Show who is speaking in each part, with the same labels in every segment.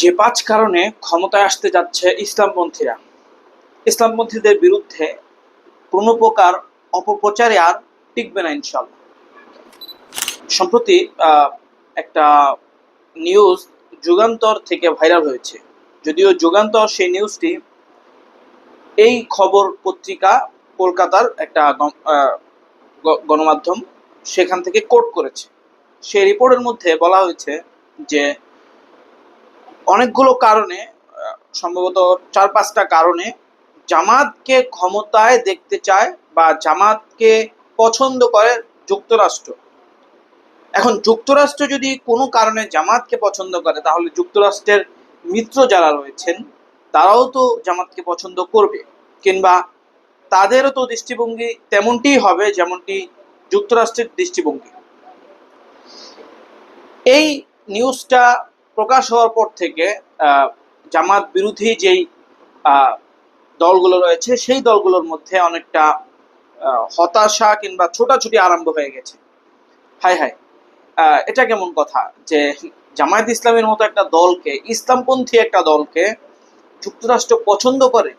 Speaker 1: যে পাঁচ কারণে ক্ষমতায় আসতে যাচ্ছে ইসলামপন্থীরা। ইসলামপন্থীদের বিরুদ্ধে কোনো প্রকার অপপ্রচারে আর টিকবে না ইনশাল্লাহ সম্প্রতি একটা নিউজ যুগান্তর থেকে ভাইরাল হয়েছে। যদিও যুগান্তর সেই নিউজটি এই খবর পত্রিকা কলকাতার একটা গণমাধ্যম সেখান থেকে কোট করেছে। সেই রিপোর্টের মধ্যে বলা হয়েছে যে অনেকগুলো কারণে সম্ভবত চার পাঁচটা কারণে জামাতকে ক্ষমতায় দেখতে চায় বা জামাতকে পছন্দ করে যুক্তরাষ্ট্র। এখন যুক্তরাষ্ট্র যদি কোনো কারণে জামাতকে পছন্দ করে, তাহলে যুক্তরাষ্ট্রের মিত্র যারা রয়েছেন, তারাও তো জামাতকে পছন্দ করবে। কিংবা তাদেরও তো দৃষ্টিভঙ্গি তেমনটিই হবে যেমনটি যুক্তরাষ্ট্রের দৃষ্টিভঙ্গি। এই নিউজটা প্রকাশ হওয়ার পর থেকে জামাত বিরোধী যেই দলগুলো রয়েছে, সেই দলগুলোর মধ্যে অনেকটা হতাশা কিংবা ছোটাছুটি আরম্ভ হয়ে গেছে। Hi hi. এটা কেমন কথা? যে জামায়াত ইসলামের মতো একটা দলকে, ইসলামপন্থী একটা দলকে যুক্তরাষ্ট্র পছন্দ করে,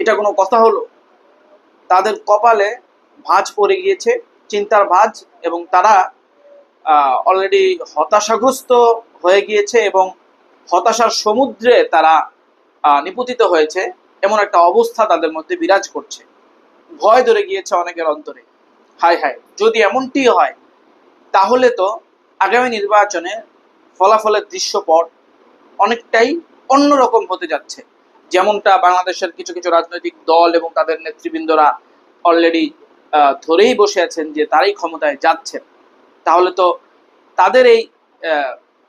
Speaker 1: এটা কোনো কথা হলো? তাদের কপালে ভাঁজ পড়ে গিয়েছে, চিন্তার ভাঁজ, এবং তারা অলরেডি হতাশাগ্রস্ত হয়ে গিয়েছে এবং হতাশার সমুদ্রে তারা নিপতিত হয়েছে। এমন একটা অবস্থা তাদের মধ্যে বিরাজ করছে। ভয় ধরে গিয়েছে অনেকের অন্তরে। হায় হায় যদি এমনটি হয়, তাহলে তো আগামী নির্বাচনে ফলাফলের দৃশ্যপট অনেকটাই অন্যরকম হতে যাচ্ছে। যেমনটা বাংলাদেশের কিছু কিছু রাজনৈতিক দল এবং তাদের নেতৃবৃন্দরা অলরেডি ধরেই বসে আছেন যে তারাই ক্ষমতায় যাচ্ছেন। তাহলে তো তাদের এই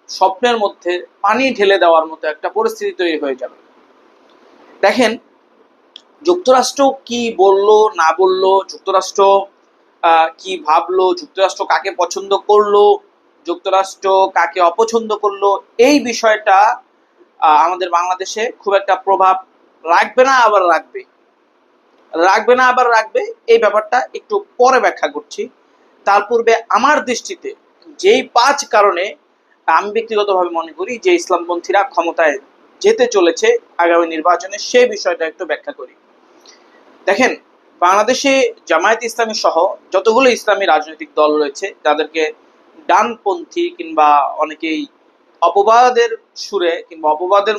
Speaker 1: স্বপ্নের মধ্যে পানি ঢেলে দেওয়ার মতো একটা পরিস্থিতি তৈরি হয়ে যাবে। দেখেন, যুক্তরাষ্ট্র কি বলল, না বলল, যুক্তরাষ্ট্র কি ভাবলো, যুক্তরাষ্ট্র কাকে পছন্দ করল, যুক্তরাষ্ট্র কাকে অপছন্দ করল, এই বিষয়টা আমাদের বাংলাদেশে খুব একটা প্রভাব রাখবে না, আবার রাখবে। রাখবে না, আবার রাখবে, এই ব্যাপারটা একটু পরে ব্যাখ্যা করছি। তার পূর্বে আমার দৃষ্টিতে যেই পাঁচ কারণে আমি ব্যক্তিগতভাবে মনে করি যে ইসলামপন্থীরা ক্ষমতায় যেতে চলেছে আগামী নির্বাচনে সেই বিষয়টা একটু ব্যাখ্যা করি। দেখেন, বাংলাদেশে জামায়াত ইসলামী সহ যতগুলো ইসলামী রাজনৈতিক দল রয়েছে যাদেরকে ডানপন্থী কিংবা অনেকেই অপবাদের সুরে কিংবা অপবাদের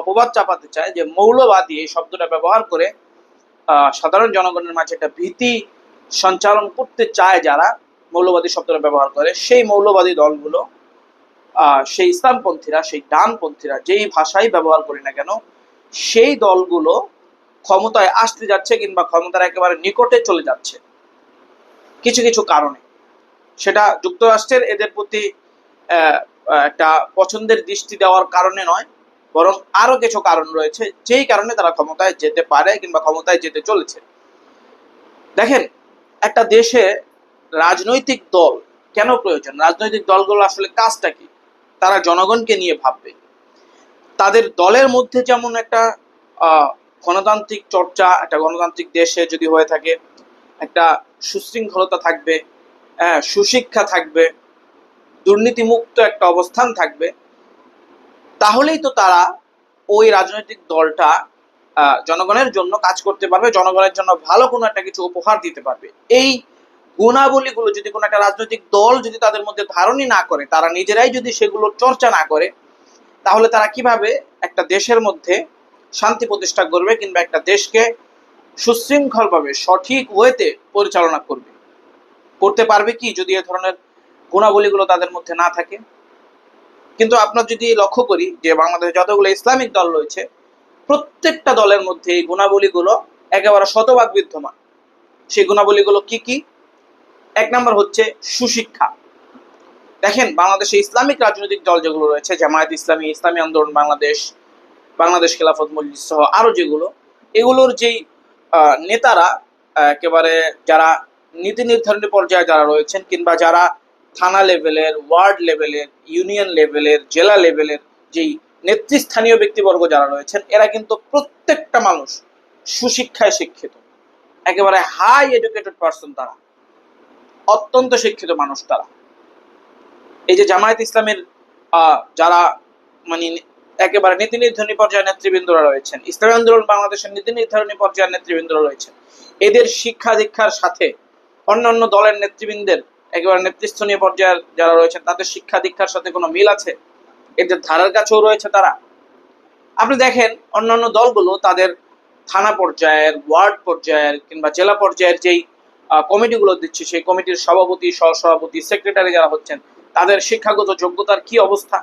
Speaker 1: অপবাদ চাপাতে চায় যে মৌলবাদী এই শব্দটা ব্যবহার করে সাধারণ জনগণের মাঝে একটা ভীতি সঞ্চালন করতে চায় যারা মৌলবাদী শব্দটা ব্যবহার করে, সেই মৌলবাদী দলগুলো সেই ইসলামপন্থীরা, সেই ডানপন্থীরা যেই ভাষাই ব্যবহার করি না কেন, সেই দলগুলো ক্ষমতায় আসতে যাচ্ছে কিংবা ক্ষমতার একেবারে নিকটে চলে যাচ্ছে। কিছু কিছু কারণে। সেটা যুক্তরাষ্ট্রের এদের প্রতি একটা পছন্দের দৃষ্টি দেওয়ার কারণে নয়, বরং আরও কিছু কারণ রয়েছে, যেই কারণে তারা ক্ষমতায় যেতে পারে কিংবা ক্ষমতায় যেতে চলেছে। দেখেন একটা দেশে রাজনৈতিক দল কেন প্রয়োজন? রাজনৈতিক দলগুলো আসলে কাজটা কি? তারা জনগণকে নিয়ে ভাববে। তাদের দলের মধ্যে যেমন একটা গণতান্ত্রিক চর্চা, একটা গণতান্ত্রিক দেশে যদি হয়ে থাকে, একটা সুশৃঙ্খলতা থাকবে সুশিক্ষা থাকবে, দুর্নীতিমুক্ত একটা অবস্থান থাকবে, তাহলেই তো তারা ওই রাজনৈতিক দলটা জনগণের জন্য কাজ করতে পারবে, জনগণের জন্য ভালো কোনো একটা কিছু উপহার দিতে পারবে। এই গুণাবলীগুলো যদি কোনো একটা রাজনৈতিক দল যদি তাদের মধ্যে ধারণই না করে, তারা নিজেরাই যদি সেগুলো চর্চা না করে, তাহলে তারা কীভাবে একটা দেশের মধ্যে শান্তি প্রতিষ্ঠা করবে কিংবা একটা দেশকে সুশৃঙ্খলভাবে সঠিক ওয়েতে পরিচালনা করবে? করতে পারবে কি যদি এ ধরনের গুণাবলীগুলো তাদের মধ্যে না থাকে? কিন্তু আপনার যদি লক্ষ্য করি যে বাংলাদেশে যতগুলো ইসলামিক দল রয়েছে প্রত্যেকটা দলের মধ্যে এই গুণাবলীগুলো একেবারে শতভাগ বিদ্যমান। সেই গুণাবলীগুলো কি কি? এক নম্বর হচ্ছে সুশিক্ষা। দেখেন, বাংলাদেশে ইসলামিক রাজনৈতিক দল যেগুলো রয়েছে, জামায়াত ইসলামী ইসলামী আন্দোলন, বাংলাদেশ বাংলাদেশ খেলাফত মজলিস সহ আরও যেগুলো, এগুলোর যেই নেতারা, একেবারে যারা নীতি নির্ধারণী পর্যায়ে যারা রয়েছেন কিংবা যারা থানা লেভেলের ওয়ার্ড লেভেলের ইউনিয়ন লেভেলের জেলা লেভেলের যেই নেতৃস্থানীয় ব্যক্তিবর্গ যারা রয়েছেন, এরা কিন্তু প্রত্যেকটা মানুষ সুশিক্ষায় শিক্ষিত। একেবারে হাই এডুকেটেড পার্সন তারা। অত্যন্ত শিক্ষিত মানুষ তারা। এই যে জামায়াত ইসলামের যারা মানে একেবারে নীতি নির্ধারণী পর্যায়ের নেতৃবৃন্দরা রয়েছেন, ইসলামী আন্দোলন বাংলাদেশের নীতি নির্ধারণী পর্যায়ের নেতৃবৃন্দরা রয়েছেন, এদের শিক্ষা দীক্ষার সাথে অন্যান্য দলের নেতৃবৃন্দের, একেবারে নেতৃস্থানীয় পর্যায়ের যারা রয়েছেন, তাদের শিক্ষা দীক্ষার সাথে কোনো মিল আছে? এদের ধারার কাছেও রয়েছে তারা। আপনি দেখেন, অন্যান্য দলগুলো তাদের থানা পর্যায়ের, ওয়ার্ড পর্যায়ের কিংবা জেলা পর্যায়ের যেই কমিটিগুলো দিচ্ছে, সেই কমিটির সভাপতি, সহসভাপতি, সেক্রেটারি যারা হচ্ছেন, তাদের শিক্ষাগত যোগ্যতার কি অবস্থা?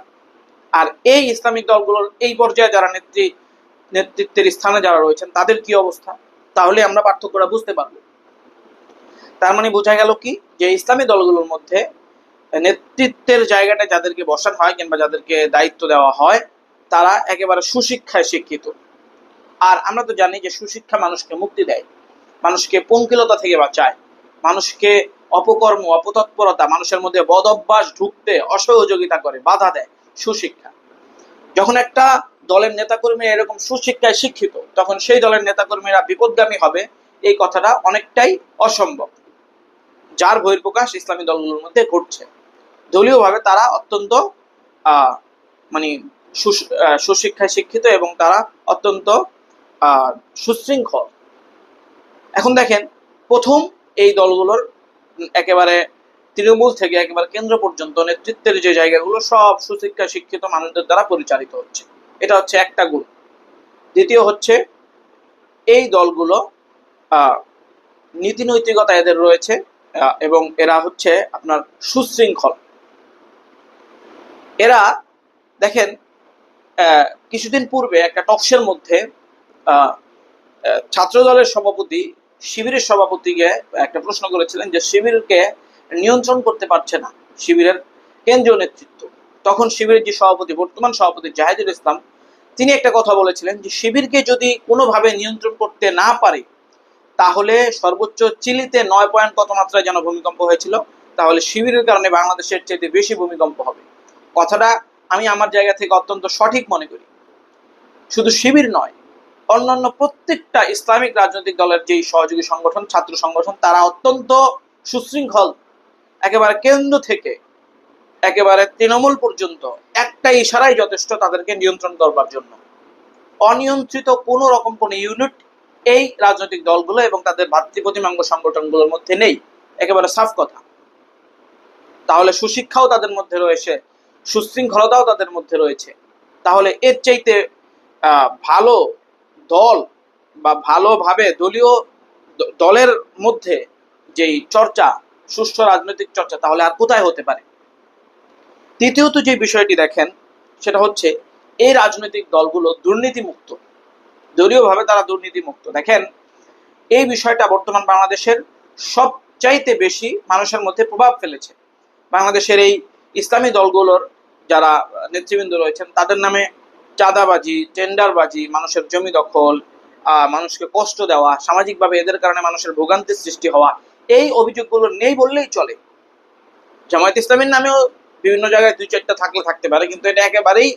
Speaker 1: আর এই ইসলামিক দলগুলোর এই পর্যায়ে যারা নেত্রী, নেতৃত্বের স্থানে যারা রয়েছেন, তাদের কি অবস্থা? তাহলে আমরা পার্থক্যটা বুঝতে পারব। তার মানে বোঝা গেল কি? যে ইসলামী দলগুলোর মধ্যে নেতৃত্বের জায়গাটা যাদেরকে বসানো হয় কিংবা যাদেরকে দায়িত্ব দেওয়া হয়, তারা একেবারে সুশিক্ষায় শিক্ষিত। আর আমরা তো জানি যে সুশিক্ষা মানুষকে মুক্তি দেয়, মানুষকে পঙ্কিলতা থেকে বাঁচায়, মানুষকে অপকর্ম, অপতৎপরতা, মানুষের মধ্যে বদ অভ্যাস ঢুকতে অসহযোগিতা করে, বাধা দেয় সুশিক্ষা। যখন একটা দলের নেতাকর্মী এরকম সুশিক্ষায় শিক্ষিত, তখন সেই দলের নেতাকর্মীরা বিপদগামী হবে, এই কথাটা অনেকটাই অসম্ভব। যার বহির্প্রকাশ ইসলামী দলগুলোর মধ্যে ঘটছে। দলীয়ভাবে তারা অত্যন্ত মানে সুশ- সুশিক্ষায় শিক্ষিত এবং তারা অত্যন্ত সুশৃঙ্খল। এখন দেখেন, প্রথম এই দলগুলোর একেবারে তৃণমূল থেকে একেবারে কেন্দ্র পর্যন্ত নেতৃত্বের যে জায়গাগুলো, সব সুশিক্ষা শিক্ষিত মানুষদের দ্বারা পরিচালিত হচ্ছে। এটা হচ্ছে একটা গুণ। দ্বিতীয় হচ্ছে, এই দলগুলো নীতি নৈতিকতা এদের রয়েছে এবং এরা হচ্ছে আপনার সুশৃঙ্খল। এরা দেখেন কিছুদিন পূর্বে একটা টকশের মধ্যে ছাত্র দলের সভাপতি, শিবিরের সভাপতিকে একটা প্রশ্ন করেছিলেন যে শিবিরকে নিয়ন্ত্রণ করতে পারছে না শিবিরের কেন্দ্রীয় নেতৃত্ব। তখন শিবিরের যে সভাপতি, বর্তমান সভাপতি জাহেদুল ইসলাম, তিনি একটা কথা বলেছিলেন যে শিবিরকে যদি কোনোভাবে নিয়ন্ত্রণ করতে না পারে, তাহলে সর্বোচ্চ চিলিতে নয় পয়েন্ট কত মাত্রায় যেন ভূমিকম্প হয়েছিল, তাহলে শিবিরের কারণে বাংলাদেশের চেয়ে বেশি ভূমিকম্প হবে। কথাটা আমি আমার জায়গা থেকে অত্যন্ত সঠিক মনে করি। শুধু শিবির নয়, অন্যান্য প্রত্যেকটা ইসলামিক রাজনৈতিক দলের যেই সহযোগী সংগঠন, ছাত্র সংগঠন, তারা অত্যন্ত সুশৃঙ্খল। একেবারে কেন্দ্র থেকে, একেবারে তৃণমূল পর্যন্ত একটা ইশারাই যথেষ্ট তাদেরকে নিয়ন্ত্রণ করবার জন্য। অনিয়ন্ত্রিত কোনো রকম কোনো ইউনিট এই রাজনৈতিক দলগুলো এবং তাদের ভাতৃপ্রতিমাঙ্গ সংগঠনগুলোর মধ্যে নেই, একেবারে সাফ কথা। তাহলে সুশিক্ষাও তাদের মধ্যে রয়েছে সুশৃঙ্খলতাও তাদের মধ্যে রয়েছে। তাহলে এর চাইতে ভালো দল বা ভালোভাবে দলীয় দলের মধ্যে যেই চর্চা, সুষ্ঠু রাজনৈতিক চর্চা, তাহলে আর কোথায় হতে পারে? তৃতীয়ত যে বিষয়টি দেখেন, সেটা হচ্ছে এই রাজনৈতিক দলগুলো দুর্নীতিমুক্ত। দলীয়ভাবে তারা দুর্নীতিমুক্ত। দেখেন, এই বিষয়টা বর্তমান বাংলাদেশের সবচাইতে বেশি মানুষের মধ্যে প্রভাব ফেলেছে। বাংলাদেশের এই ইসলামী দলগুলোর যারা নেতৃবৃন্দ রয়েছেন, তাদের নামে চাঁদাবাজি, টেন্ডারবাজি, মানুষের জমি দখল মানুষকে কষ্ট দেওয়া, সামাজিকভাবে এদের কারণে মানুষের ভোগান্তির সৃষ্টি হওয়া, এই অভিযোগগুলো নেই বললেই চলে। জামায়াত ইসলামের নামেও বিভিন্ন জায়গায় দুই চারটা থাকলে থাকতে পারে, কিন্তু এটা একেবারেই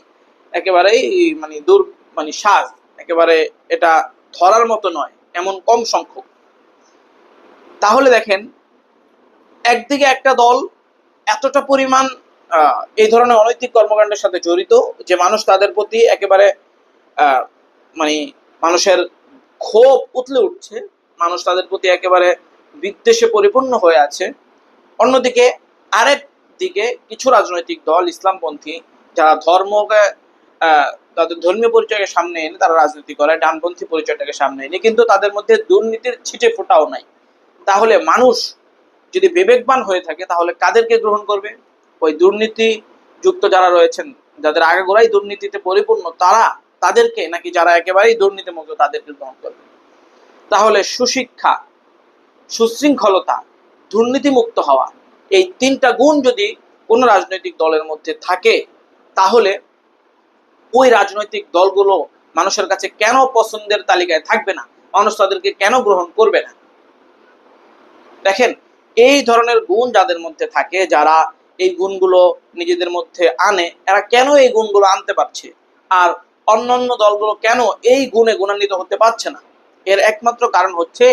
Speaker 1: একেবারেই মানে দূর মানে সাজ, একেবারে এটা ধরার মতো নয়, এমন কম সংখ্যক। তাহলে দেখেন, একদিকে একটা দল এতটা পরিমাণ এই ধরনের অনৈতিক কর্মকাণ্ডের সাথে জড়িত, যে মানুষ তাদের প্রতি একেবারে মানে মানুষের ক্ষোভ উতলে উঠছে, মানুষ তাদের প্রতি একেবারে বিদ্বেষে পরিপূর্ণ হয়ে আছে। অন্যদিকে আরেক দিকে কিছু রাজনৈতিক দল, ইসলামপন্থী, যারা ধর্মকে তাদের ধর্মীয় পরিচয়কে সামনে এনে তারা রাজনীতি করে, ডানপন্থী পরিচয়টাকে সামনে এনে, কিন্তু তাদের মধ্যে দুর্নীতির ছিটে ফোটাও নাই। তাহলে মানুষ যদি বিবেকবান হয়ে থাকে, তাহলে কাদেরকে গ্রহণ করবে? ওই দুর্নীতি যুক্ত যারা রয়েছেন, যাদের আগাগোড়াই দুর্নীতিতে পরিপূর্ণ, তারা তাদেরকে নাকি যারা একেবারেই দুর্নীতিমুক্ত, তাদেরকে গ্রহণ করবে। তাহলে সুশিক্ষা, সুশৃঙ্খলতা, দুর্নীতিমুক্ত হওয়া, এই তিনটা গুণ যদি কোনো রাজনৈতিক দলের মধ্যে থাকে, তাহলে ওই রাজনৈতিক দলগুলো মানুষের কাছে কেন পছন্দের তালিকায় থাকবে না? মানুষ তাদেরকে কেন গ্রহণ করবে না? দেখেন, এই ধরনের গুণ যাদের মধ্যে থাকে, যারা এই গুণগুলো নিজেদের মধ্যে আনে, এরা কেন এই গুণগুলো আনতে পারছে? আর অন্যান্য দলগুলো কেন এই গুণে গুণান্বিত হতে পারছে না? এর একমাত্র কারণ হচ্ছে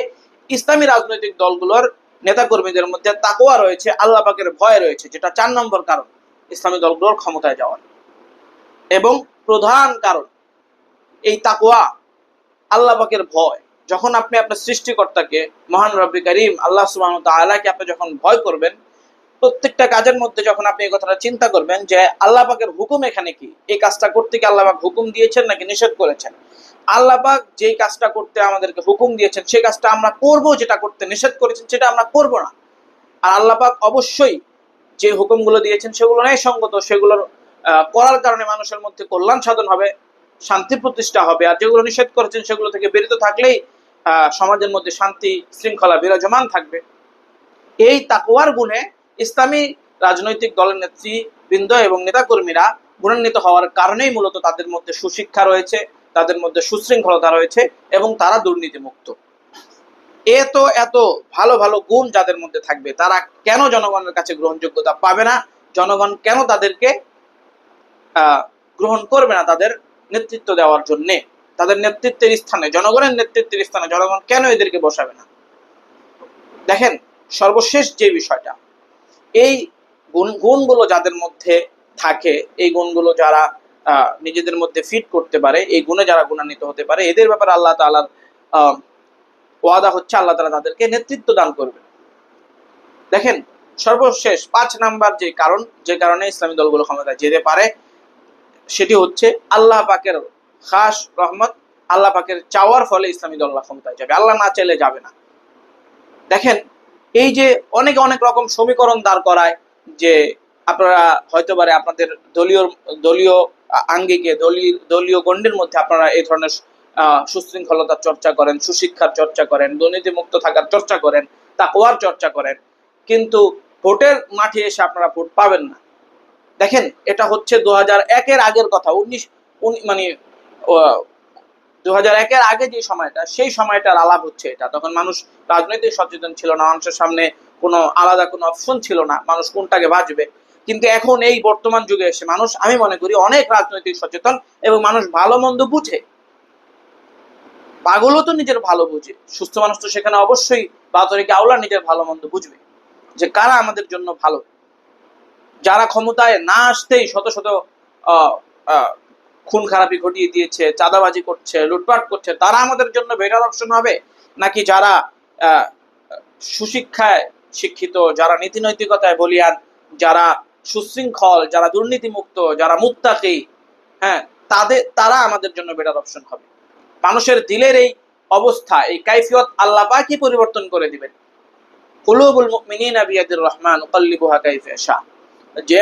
Speaker 1: ইসলামী রাজনৈতিক দলগুলোর নেতাকর্মীদের মধ্যে তাকোয়া রয়েছে, আল্লাহ পাকের ভয় রয়েছে, যেটা চার নম্বর কারণ ইসলামী দলগুলোর ক্ষমতায় যাওয়ার। এবং প্রধান কারণ এই তাকোয়া আল্লাহ পাকের ভয়। যখন আপনি আপনার সৃষ্টিকর্তাকে, মহান রব্বি করিম, আল্লাহ সুবাহ তালাকে আপনি যখন ভয় করবেন প্রত্যেকটা কাজের মধ্যে যখন আপনি এই কথাটা চিন্তা করবেন যে আল্লাহ পাকের হুকুম এখানে কি? এই কাজটা করতে কি আল্লাহ হুকুম দিয়েছেন নাকি নিষেধ করেছেন? আল্লাহ পাক যেই কাজটা করতে আমাদেরকে হুকুম দিয়েছেন সেই কাজটা আমরা করব যেটা করতে নিষেধ করেছেন সেটা আমরা করব না। আর আল্লাহ পাক অবশ্যই যে হুকুমগুলো দিয়েছেন সেগুলো ন্যায়সঙ্গত সেগুলোর আহ, করার কারণে মানুষের মধ্যে কল্যাণ সাধন হবে শান্তি প্রতিষ্ঠা হবে। আর যেগুলো নিষেধ করেছেন সেগুলো থেকে বিরত থাকলেই সমাজের মধ্যে শান্তি শৃঙ্খলা বিরাজমান থাকবে। এই তাকুয়ার গুণে ইসলামী রাজনৈতিক দলের নেতৃবৃন্দ এবং নেতাকর্মীরা গুণান্বিত হওয়ার কারণেই মূলত তাদের মধ্যে সুশিক্ষা রয়েছে, তাদের মধ্যে সুশৃঙ্খলতা রয়েছে এবং তারা দুর্নীতিমুক্ত। এত এত ভালো ভালো গুণ যাদের মধ্যে থাকবে, তারা কেন জনগণের কাছে গ্রহণযোগ্যতা পাবে না? জনগণ কেন তাদেরকে গ্রহণ করবে না তাদের নেতৃত্ব দেওয়ার জন্যে? তাদের নেতৃত্বের স্থানে, জনগণের নেতৃত্বের স্থানে জনগণ কেন এদেরকে বসাবে না? দেখেন, সর্বশেষ যে বিষয়টা এই গুণ গুণগুলো যাদের মধ্যে থাকে এই গুণগুলো যারা নিজেদের মধ্যে ফিট করতে পারে এই গুণে যারা গুণান্বিত হতে পারে এদের ব্যাপারে আল্লাহ তাআলার আহ, ওয়াদা হচ্ছে আল্লাহ তাআলা তাদেরকে নেতৃত্ব দান করবে দেখেন সর্বশেষ পাঁচ নাম্বার যে কারণ যে কারণে ইসলামী দলগুলো ক্ষমতায় যেতে পারে সেটি হচ্ছে আল্লাহ পাকের খাস রহমত আল্লাহ পাকের চাওয়ার ফলে ইসলামী দলরা ক্ষমতায় যাবে। আল্লাহ না চাইলে যাবে না। দেখেন এই যে অনেক অনেক রকম সমীকরণ দাঁড় করায় যে আপনারা হয়তো পারে আপনাদের দলীয় দলীয় আঙ্গিকে দলীয় দলীয় গণ্ডের মধ্যে আপনারা এই ধরনের সুশৃঙ্খলতার চর্চা করেন, সুশিক্ষার চর্চা করেন দুর্নীতি মুক্ত থাকার চর্চা করেন, তা তাকওয়ার চর্চা করেন, কিন্তু ভোটের মাঠে এসে আপনারা ভোট পাবেন না। দেখেন, এটা হচ্ছে দু একের আগের কথা। উনিশ, উনি- মানে দু হাজার আগে যে সময়টা, সেই সময়টার আলাপ হচ্ছে এটা। তখন মানুষ রাজনৈতিক সচেতন ছিল না, মানুষের সামনে কোনো আলাদা কোনো অপশন ছিল না, মানুষ কোনটাকে বাঁচবে। কিন্তু এখন এই বর্তমান যুগে এসে মানুষ, আমি মনে করি, অনেক রাজনৈতিক সচেতন এবং মানুষ ভালো মন্দ বুঝে। পাগলও তো নিজের ভালো বুঝে। সুস্থ মানুষ তো সেখানে অবশ্যই বাতরিকে আওলা নিজের ভালো মন্দ বুঝবে। যে কারা আমাদের জন্য ভালো? যারা ক্ষমতায় না আসতেই শত শত খুন খারাপি ঘটিয়ে দিয়েছে, চাঁদাবাজি করছে, লুটপাট করছে, তারা আমাদের জন্য বেটার অপশন হবে? নাকি যারা সুশিক্ষায় শিক্ষিত, যারা নীতি নৈতিকতায় বলিয়ান, যারা সুশৃঙ্খল, যারা দুর্নীতিমুক্ত, যারা মুত্তাকি হ্যাঁ তাদের, তারা আমাদের জন্য বেটার অপশন হবে। মানুষের দিলের এই অবস্থা, এই কাইফিয়ত আল্লাহ পাকই পরিবর্তন করে দিবেন। কুলুবুল মুমিনিনা বিয়াদির রহমান শাহ। যে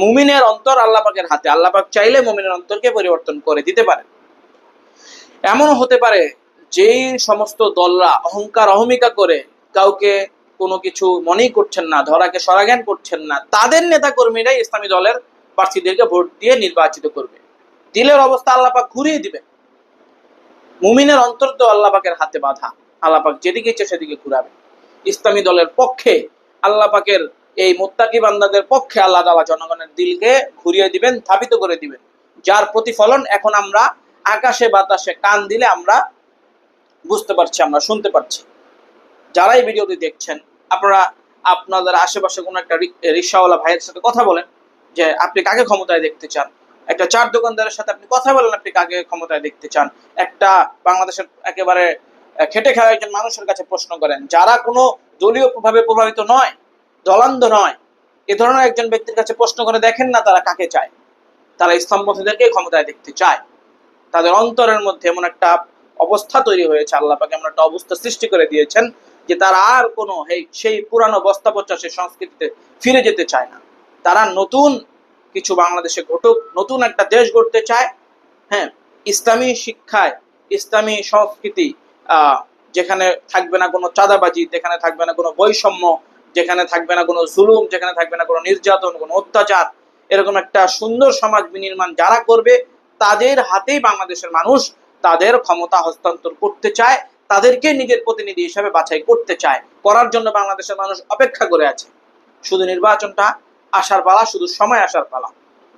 Speaker 1: মুমিনের অন্তর আল্লাহ পাকের হাতে। আল্লাহ পাক চাইলে মুমিনের অন্তরকে পরিবর্তন করে দিতে পারে। এমন হতে পারে যেই সমস্ত দলরা অহংকার অহমিকা করে কাউকে কোনো কিছু মনেই করছেন না, ধরাকে সরাজ্ঞান করছেন না, তাদের নেতা কর্মীরাই ইসলামী দলের প্রার্থীদেরকে ভোট দিয়ে নির্বাচিত করবে। দিলের অবস্থা আল্লাহ পাক ঘুরিয়ে দিবে। মুমিনের অন্তর তো আল্লাহ পাকের হাতে বাঁধা। আল্লাহ পাক যেদিকে ইচ্ছে সেদিকে ঘুরাবে। ইসলামী দলের পক্ষে আল্লাহ পাকের এই মোত্তাকি বান্দাদের পক্ষে আল্লাহ তাআলা জনগণের দিলকে ঘুরিয়ে দিবেন স্থাপিত করে দিবেন। যার প্রতিফলন এখন আমরা আকাশে বাতাসে কান দিলে আমরা বুঝতে পারছি, আমরা শুনতে পারছি। যারা এই ভিডিওটি দেখছেন, আপনারা আপনাদের আশেপাশে কোনো একটা রিক্সাওয়ালা ভাইয়ের সাথে কথা বলেন যে, আপনি কাকে ক্ষমতায় দেখতে চান? একটা চার দোকানদারের সাথে আপনি কথা বলেন, আপনি কাকে ক্ষমতায় দেখতে চান? একটা বাংলাদেশের একেবারে খেটে খাওয়া একজন মানুষের কাছে প্রশ্ন করেন, যারা কোনো দলীয় ভাবে প্রভাবিত নয় দলান্ধ নয়। এ ধরনের একজন ব্যক্তির কাছে প্রশ্ন করে, দেখেন না তারা কাকে চায়? তারা ইসলামপন্থীদেরকে ক্ষমতায় দেখতে চায়। তাদের অন্তরের মধ্যে এমন একটা অবস্থা তৈরি হয়েছে, আল্লাহ পাকে এমন একটা অবস্থা সৃষ্টি করে দিয়েছেন যে তারা আর কোনো সেই পুরানো বস্তা পচা, সেই সংস্কৃতিতে ফিরে যেতে চায় না। তারা নতুন কিছু বাংলাদেশে ঘটুক, নতুন একটা দেশ গড়তে চায়। হ্যাঁ ইসলামী শিক্ষায়, ইসলামী সংস্কৃতি যেখানে থাকবে না কোনো চাঁদাবাজি, যেখানে থাকবে না কোনো বৈষম্য যেখানে থাকবে না কোনো জুলুম, যেখানে থাকবে না কোনো নির্যাতন, কোনো অত্যাচার, এরকম একটা সুন্দর সমাজ বিনির্মাণ যারা করবে, তাদের হাতেই বাংলাদেশের মানুষ তাদের ক্ষমতা হস্তান্তর করতে চায়, তাদেরকে নিজের প্রতিনিধি হিসাবে বাছাই করতে চায়। করার জন্য বাংলাদেশের মানুষ অপেক্ষা করে আছে। শুধু নির্বাচনটা আসার পালা, শুধু সময় আসার পালা।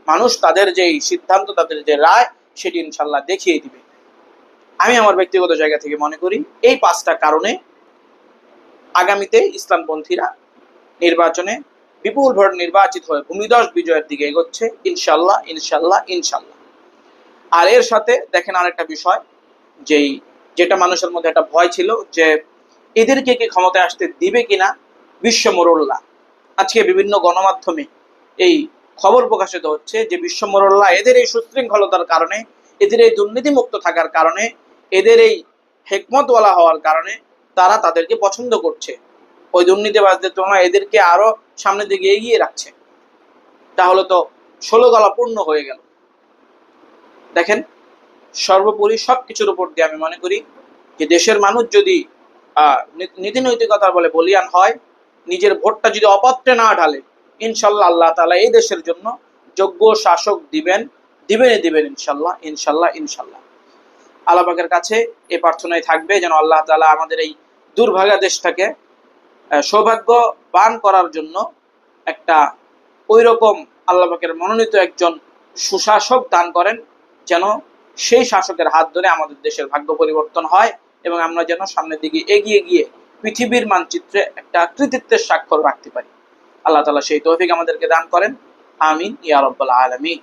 Speaker 1: মানুষ তাদের যে সিদ্ধান্ত, তাদের যে রায়, সেটি ইনশাল্লাহ দেখিয়ে দিবে। আমি আমার ব্যক্তিগত জায়গা থেকে মনে করি, এই পাঁচটা কারণে আগামীতে ইসলামপন্থীরা নির্বাচনে বিপুল ভোট নির্বাচিত হয়ে ভূমিদশ বিজয়ের দিকে এগোচ্ছে। ইনশাল্লাহ ইনশাল্লাহ ইনশাল্লাহ। আর এর সাথে দেখেন আরেকটা বিষয়, যেই যেটা মানুষের মধ্যে একটা ভয় ছিল যে এদেরকে কি ক্ষমতায় আসতে দিবে কিনা, বিশ্ব মোরল্লা। আজকে বিভিন্ন গণমাধ্যমে এই খবর প্রকাশিত হচ্ছে যে বিশ্ব মোরল্লা এদের এই সুশৃঙ্খলতার কারণে, এদের এই দুর্নীতিমুক্ত থাকার কারণে, এদের এই হেকমতওয়ালা হওয়ার কারণে তারা তাদেরকে পছন্দ করছে। ওই দুর্নীতিবাজদের তুলনায় এদেরকে আরও সামনের দিকে এগিয়ে রাখছে। তাহলে তো ষোলো গলা পূর্ণ হয়ে গেল। দেখেন, সর্বোপরি সব কিছুর উপর দিয়ে আমি মনে করি যে দেশের মানুষ যদি নীতি নৈতিকতার বলে বলিয়ান হয়, নিজের ভোটটা যদি অপাত্রে না ঢালে, ইনশাল্লাহ আল্লাহ তালা এই দেশের জন্য যোগ্য শাসক দিবেন, দিবেনই দিবেন ইনশাল্লাহ ইনশাল্লাহ ইনশাল্লাহ। আল্লাহ কাছে এ প্রার্থনাই থাকবে যেন আল্লাহ তালা আমাদের এই দুর্ভাগা দেশটাকে আহ, সৌভাগ্যবান করার জন্য একটা ওই রকম আল্লাহ পাকের মনোনীত একজন সুশাসক দান করেন যেন সেই শাসকের হাত ধরে আমাদের দেশের ভাগ্য পরিবর্তন হয় এবং আমরা যেন সামনের দিকে এগিয়ে গিয়ে পৃথিবীর মানচিত্রে একটা কৃতিত্বের স্বাক্ষর রাখতে পারি। আল্লাহ তালা সেই তৌফিক আমাদেরকে দান করেন। আমিন। ইয়া রব্বাল আলমী